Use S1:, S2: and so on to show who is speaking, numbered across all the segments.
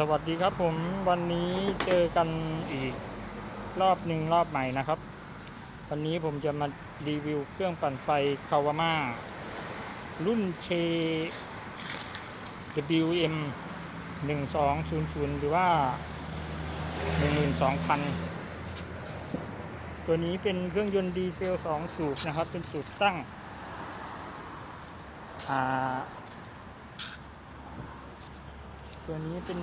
S1: สวัสดีครับผมวันนี้เจอกันอีกรอบหนึ่งรอบใหม่นะครับ วันนี้ผมจะมารีวิวเครื่องปั่นไฟคาวาม่ารุ่น K WM 1200 หรือว่า 12,000 ตัวนี้เป็นเครื่องยนต์ดีเซล 2 สูบนะครับ เป็นสูบตั้งอ่า ตัวนี้เป็น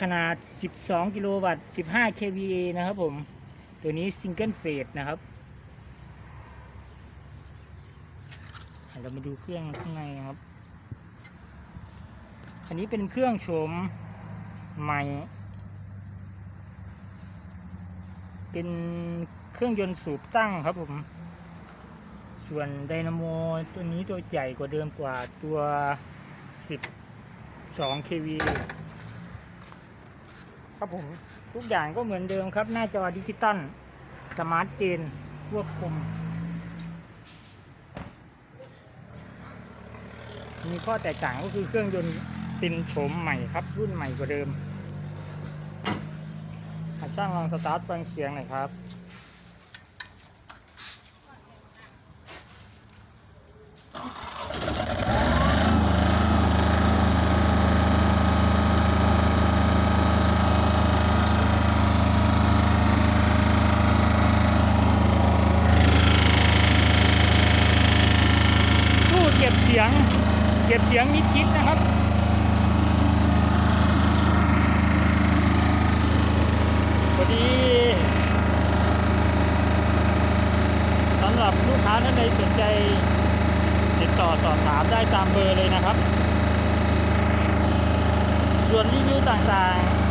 S1: ขนาด 12 กิโลวัตต์ 15 kVA นะครับผม ตัวนี้ซิงเกิลเฟสนะครับเรามาดูเครื่องข้างในนะครับ อันนี้เป็นเครื่องโฉมใหม่ เป็นเครื่องยนต์สูบตั้งครับผม ส่วนไดนาโมตัวนี้ตัวใหญ่กว่าเดิมกว่าตัว 12 kV ครับผมทุกอย่างก็เหมือนเดิมครับ หน้าจอดิจิตอลสมาร์ทเจนควบคุม มีข้อแตกต่างก็คือเครื่องยนต์เป็นโฉมใหม่ครับ รุ่นใหม่กว่าเดิมช่างลองสตาร์ทฟังเสียงหน่อยครับ ตู้ เก็บเสียง เก็บเสียงมิดชิดนะครับพอดีสำหรับลูกค้าท่านใดสนใจ ติดต่อสอบถามได้ตามเบอร์เลยนะครับ ส่วนรีวิวต่างๆ